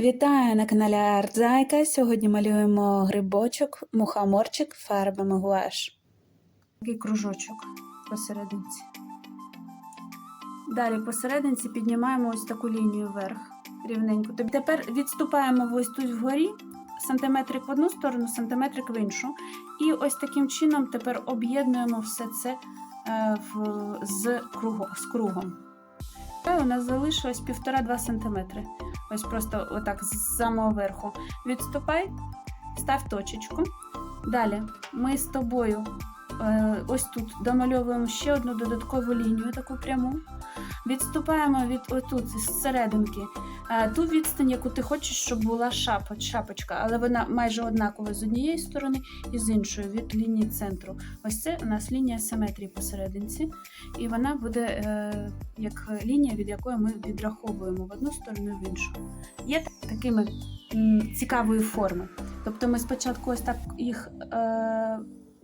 Вітаю на каналі Артзайка. Сьогодні малюємо грибочок, мухоморчик фарбами гуаш. Такий кружочок посерединці. Далі посерединці піднімаємо ось таку лінію вверх, рівненько. Тепер відступаємо ось тут вгорі, сантиметрик в одну сторону, сантиметрик в іншу. І ось таким чином тепер об'єднуємо все це е, в, з, кругом, з кругом. У нас залишилось 1,5-2 см. Ось просто отак з самого верху. Відступай, став точечку. Далі ми з тобою е, ось тут домальовуємо ще одну додаткову лінію, таку пряму. Відступаємо від отут з серединки е, ту відстань, яку ти хочеш, щоб була шапочка, але вона майже однакова з однієї сторони і з іншої від лінії центру. Ось це у нас лінія симетрії посерединці, і вона буде е, як лінія, від якої ми відраховуємо в одну сторону в іншу. Є такими м, цікавої форми. Тобто ми спочатку ось так їх е,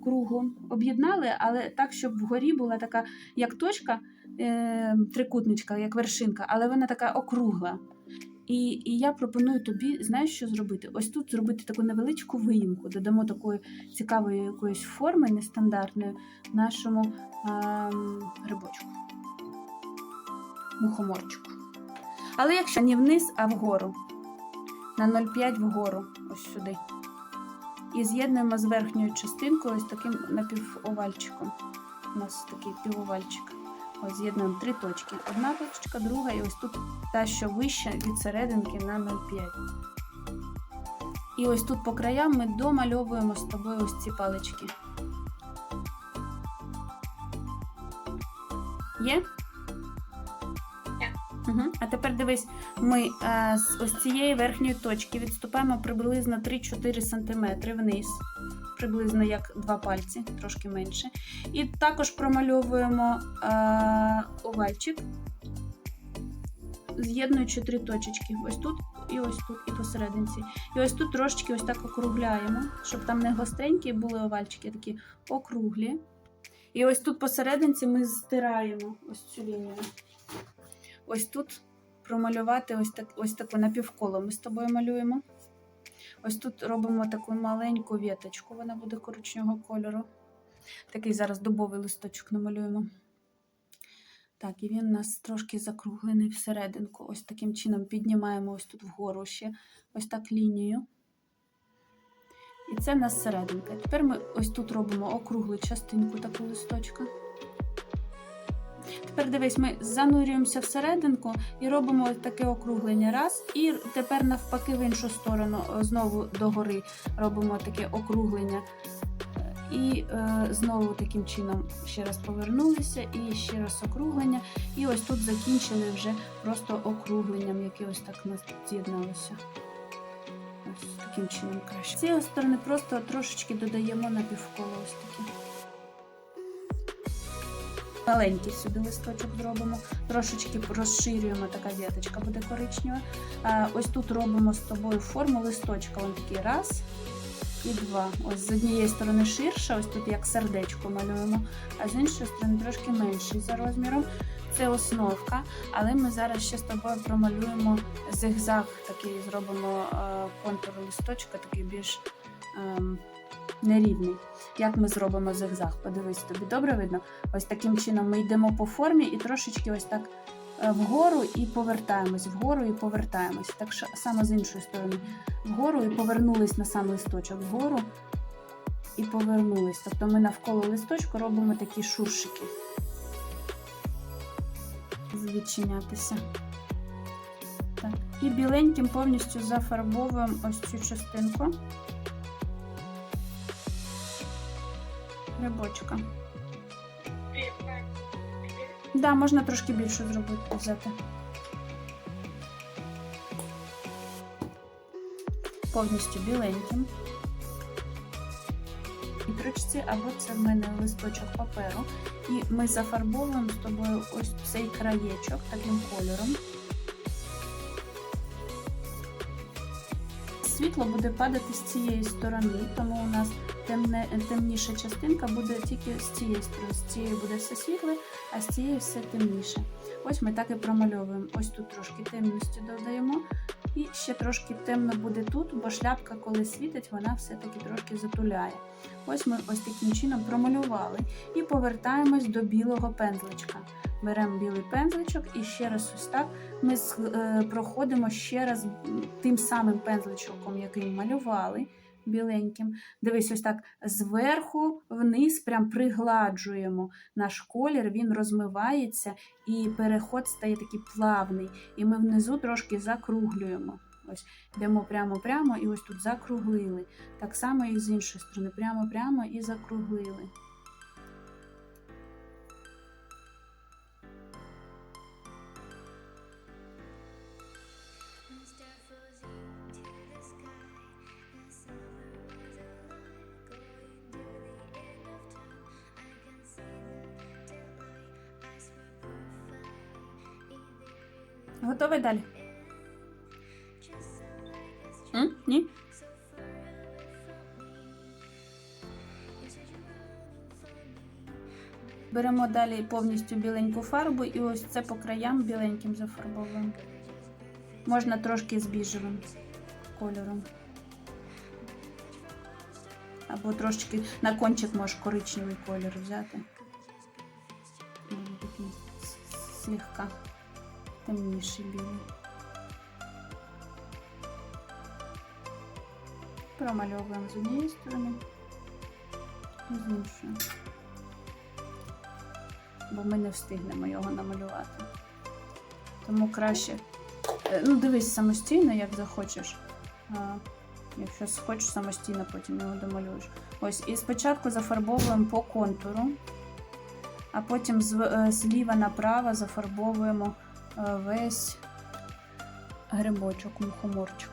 кругом об'єднали, але так, щоб вгорі була така як точка, е, трикутничка, як вершинка, але вона така округла. І, і я пропоную тобі, знаєш, що зробити? Ось тут зробити таку невеличку виїмку, додамо такої цікавої якоїсь форми нестандартної нашому ем, грибочку, мухоморчику. Але якщо не вниз, а вгору, на 0,5 вгору, ось сюди. І з'єднуємо з верхньою частинкою ось таким напівовальчиком. У нас такий півовальчик. Ось з'єднуємо три точки. Одна точка, друга, і ось тут та, що вища від серединки на 0,5. І ось тут по краям ми домальовуємо з тобою ось ці палички. Є? Угу. А тепер дивись, ми е, з ось цієї верхньої точки відступаємо приблизно 3-4 см вниз, приблизно як два пальці, трошки менше. І також промальовуємо е, овальчик, з'єднуючи три точечки. Ось тут і ось тут, і посерединці. І ось тут трошечки ось так округляємо, щоб там не гостренькі були овальчики, а такі округлі. І ось тут посерединці ми стираємо ось цю лінію. Ось тут промалювати ось так, ось таке напівколо ми з тобою малюємо. Ось тут робимо таку маленьку віточку, вона буде коричневого кольору. Такий зараз дубовий листочок намалюємо. Так, і він у нас трошки закруглений всерединку. Ось таким чином піднімаємо ось тут вгору ще ось так лінію. І це у нас серединка. Тепер ми ось тут робимо округлу частинку таку листочка. Тепер дивись, ми занурюємося всерединку і робимо таке округлення. Раз. І тепер навпаки в іншу сторону, е, знову догори робимо таке округлення. Е, І е, знову таким чином ще раз повернулися, і ще раз округлення. І ось тут закінчили вже просто округленням, яке ось так з'єдналося. Ось таким чином краще. З цієї сторони просто трошечки додаємо на півколо ось такі. Маленький сюди листочок зробимо, трошечки розширюємо, така віточка буде коричнева. Ось тут робимо з тобою форму листочка. Ось такий раз і два. Ось з однієї сторони ширше, ось тут як сердечко малюємо, а з іншої сторони трошки менший за розміром. Це основка, але ми зараз ще з тобою промалюємо зигзаг, такий зробимо контур листочка, такий більш ем, нерівний. Як ми зробимо зигзаг? Подивись, тобі добре видно? Ось таким чином ми йдемо по формі і трошечки ось так е, вгору і повертаємось, вгору і повертаємось. Так саме з іншої сторони. Вгору і повернулись на сам листочок, вгору і повернулись. Тобто ми навколо листочку робимо такі шуршики. Відчинятися. Так. І біленьким повністю зафарбовуємо ось цю частинку. Грибочка. Да, можна трошки більше зробити взяти. Повністю біленьким. І тричці, або це в мене листочок паперу. І ми зафарбовуємо з тобою ось цей краєчок таким кольором. Світло буде падати з цієї сторони, тому у нас темне, темніша частинка буде тільки з цієї сторони. З цієї буде все світле, а з цієї все темніше. Ось ми так і промальовуємо. Ось тут трошки темності додаємо, І ще трошки темно буде тут, бо шляпка, коли світить, вона все-таки трошки затуляє. Ось ми ось таким чином промалювали і повертаємось до білого пензличка. Беремо білий пензличок і ще раз ось так ми е, проходимо ще раз тим самим пензличком, який малювали біленьким. Дивись, ось так зверху вниз прям пригладжуємо наш колір, він розмивається і переход стає такий плавний. І ми внизу трошки закруглюємо. Ось йдемо прямо-прямо і ось тут закруглили. Так само і з іншої сторони, прямо-прямо і закруглили. Готовий далі? М? Ні? Беремо далі повністю біленьку фарбу і ось це по краям біленьким зафарбовуємо. Можна трошки з біжевим кольором. Або трошки на кончик можеш коричневий колір взяти. Слегка темніший білий. Промальовуємо з однієї сторони і з іншої. Бо ми не встигнемо його намалювати. Тому краще. е, Ну, дивись самостійно, як захочеш. Якщо хочеш самостійно, потім його домалюєш. Ось, і спочатку зафарбовуємо по контуру, а потім е, зліва направо зафарбовуємо весь грибочок, мухоморчик.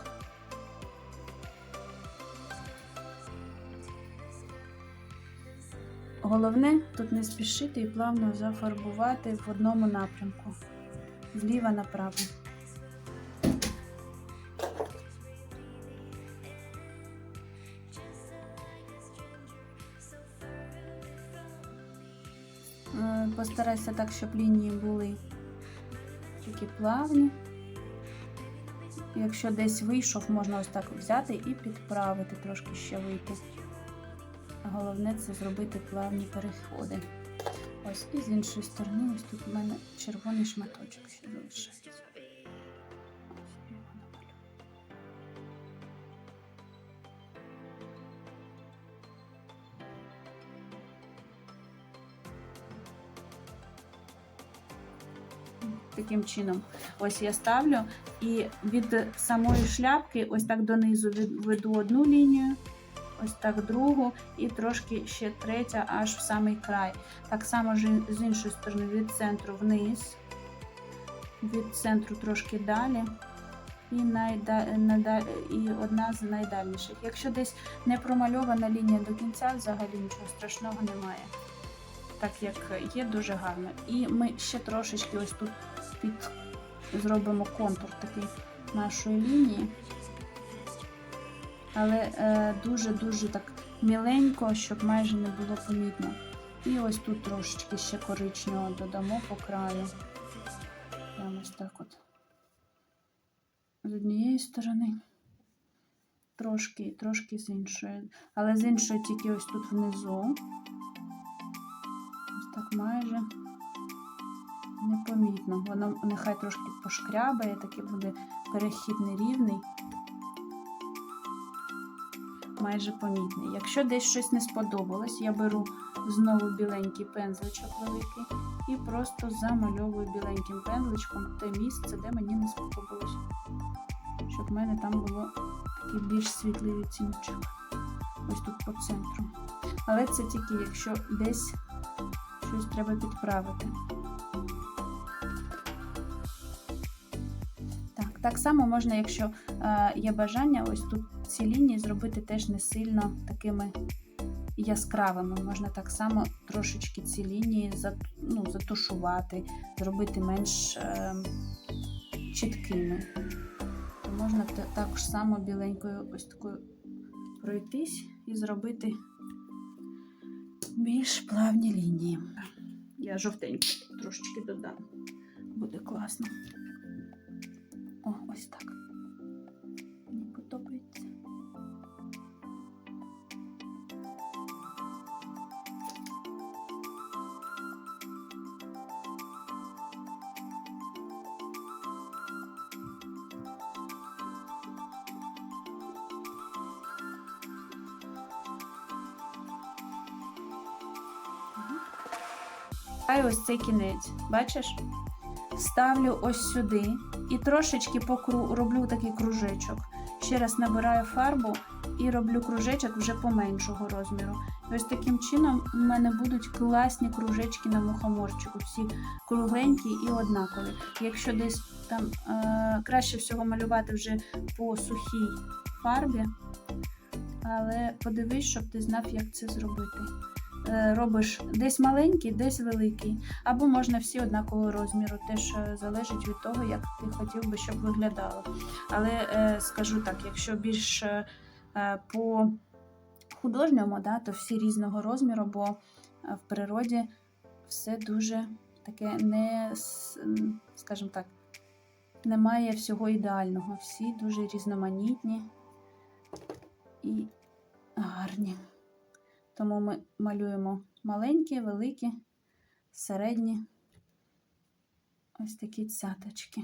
Головне тут не спішити і плавно зафарбувати в одному напрямку. Зліва направо. Е, Постарайся так, щоб лінії були такі плавні. Якщо десь вийшов, можна ось так взяти і підправити, трошки ще вийти. Головне це зробити плавні переходи. Ось і з іншої сторони, ось тут у мене червоний шматочок ще залишається. Таким чином, ось я ставлю, і від самої шляпки, ось так донизу веду одну лінію, ось так другу, і трошки ще третя аж в самий край. Так само з іншої сторони від центру вниз, від центру трошки далі. І, і одна з найдальніших. Якщо десь не промальована лінія до кінця, взагалі нічого страшного немає. Так як є, дуже гарно. І ми ще трошечки ось тут під... зробимо контур такий нашої лінії. Але е, дуже-дуже так міленько, щоб майже не було помітно. І ось тут трошечки ще коричневого додамо по краю. Прямо ось так от. З однієї сторони. Трошки, трошки з іншої. Але з іншої тільки ось тут внизу. Ось так майже непомітно. Воно нехай трошки пошкрябає, такий буде перехід нерівний майже помітний. Якщо десь щось не сподобалось, я беру знову біленький пензличок великий і просто замальовую біленьким пензличком те місце, де мені не сподобалось. Щоб в мене там було такий більш світлий відтіночок. Ось тут по центру. Але це тільки якщо десь щось треба підправити. Так, само можна, якщо е, є бажання, ось тут ці лінії зробити теж не сильно такими яскравими. Можна так само трошечки ці лінії зат- ну, затушувати, зробити менш е, чіткими. Можна та- так само біленькою ось такою пройтись і зробити більш плавні лінії. Я жовтеньку трошечки додам. Буде класно. О, ось так. Мені подобається. Ось цей кінець, бачиш? Ставлю ось сюди і трошечки по кру... роблю такий кружечок. Ще раз набираю фарбу і роблю кружечок вже поменшого розміру. І ось таким чином у мене будуть класні кружечки на мухоморчику, всі кругленькі і однакові. Якщо десь там е- краще всього малювати вже по сухій фарбі, але подивись, щоб ти знав, як це зробити. Е, Робиш десь маленький, десь великий, або можна всі однакового розміру, теж залежить від того, як ти хотів би, щоб виглядало. Але е, скажу так, якщо більш е, по художньому, да, то всі різного розміру, бо в природі все дуже таке не, скажімо так, немає всього ідеального. Всі дуже різноманітні і гарні. Тому ми малюємо маленькі, великі, середні. Ось такі цяточки.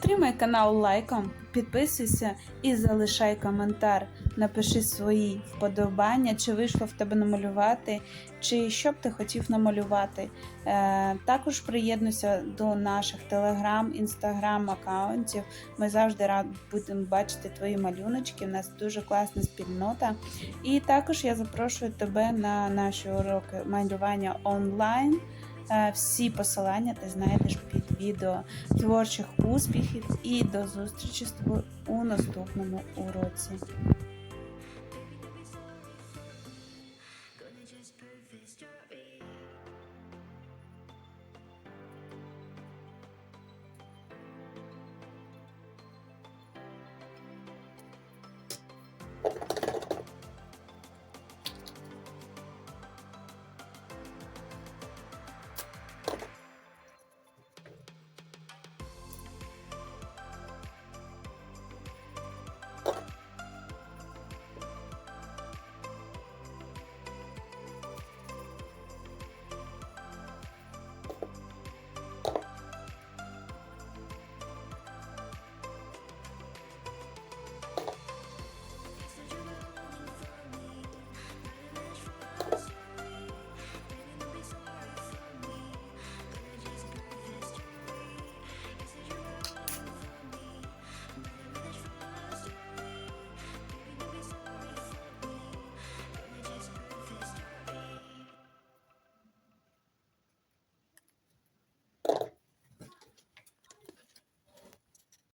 Підтримай канал лайком, підписуйся і залишай коментар. Напиши свої вподобання, чи вийшло в тебе намалювати, чи що б ти хотів намалювати. Е, також приєднуйся до наших телеграм, інстаграм аккаунтів. Ми завжди раді будемо бачити твої малюночки. У нас дуже класна спільнота. І також я запрошую тебе на наші уроки малювання онлайн. Е, Всі посилання ти знайдеш під відео творчих успіхів і до зустрічі з тобою у наступному уроці.